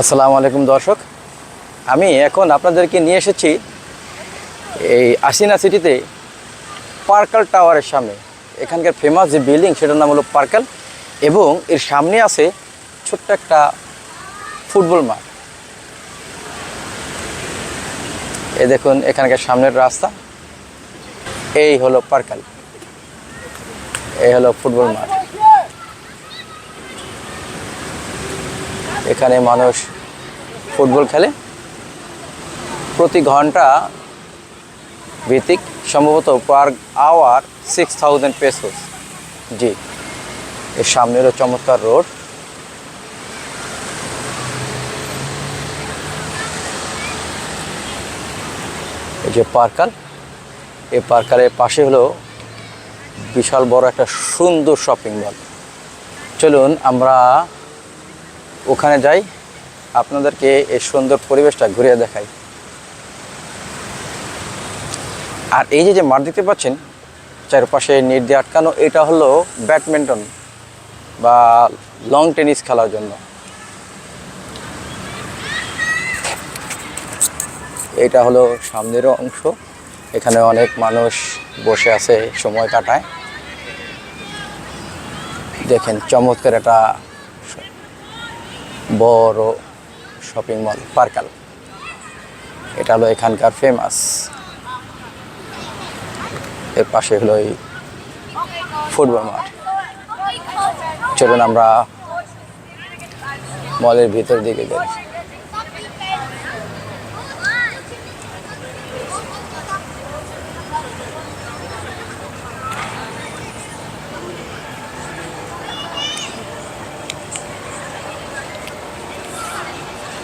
আসসালামু আলাইকুম দর্শক। আমি এখন আপনাদেরকে নিয়ে এসেছি এই আসিনা সিটিতে পার্কাল টাওয়ারের সামনে। এখানকার ফেমাস যে বিল্ডিং সেটার নাম হলো পার্কাল এবং এর সামনে আছে ছোট্ট একটা ফুটবল মাঠ। এ দেখুন, এখানকার সামনের রাস্তা। এই হলো পার্কাল। এই হলো ফুটবল মাঠ। এখানে মানুষ ফুটবল খেলে। প্রতি ঘণ্টা ভিত্তিক সম্ভবত per hour six thousand pesos জি, এর সামনেরও চমৎকার রোড। যে পার্কাল এই পার্কালের পাশে হলো বিশাল বড় একটা সুন্দর শপিং মল চলুন আমরা ওখানে যাই, আপনাদেরকে এই সুন্দর পরিবেশটা ঘুরিয়ে দেখাই। আর এই যে যে মাঠ দেখতে পাচ্ছেন, চারপাশে নেট দিয়ে আটকানো, এটা হলো ব্যাডমিন্টন বা লং টেনিস খেলার জন্য। এটা হলো সামনেরও অংশ, এখানে অনেক মানুষ বসে আছে, সময় কাটায়। দেখেন, চমৎকার একটা বড় শপিং মল পার্কাল এটা হলো এখানকার ফেমাস এর পাশে হলো এই ফুটবল মাঠ চলুন আমরা মলের ভিতর দিকে যাই।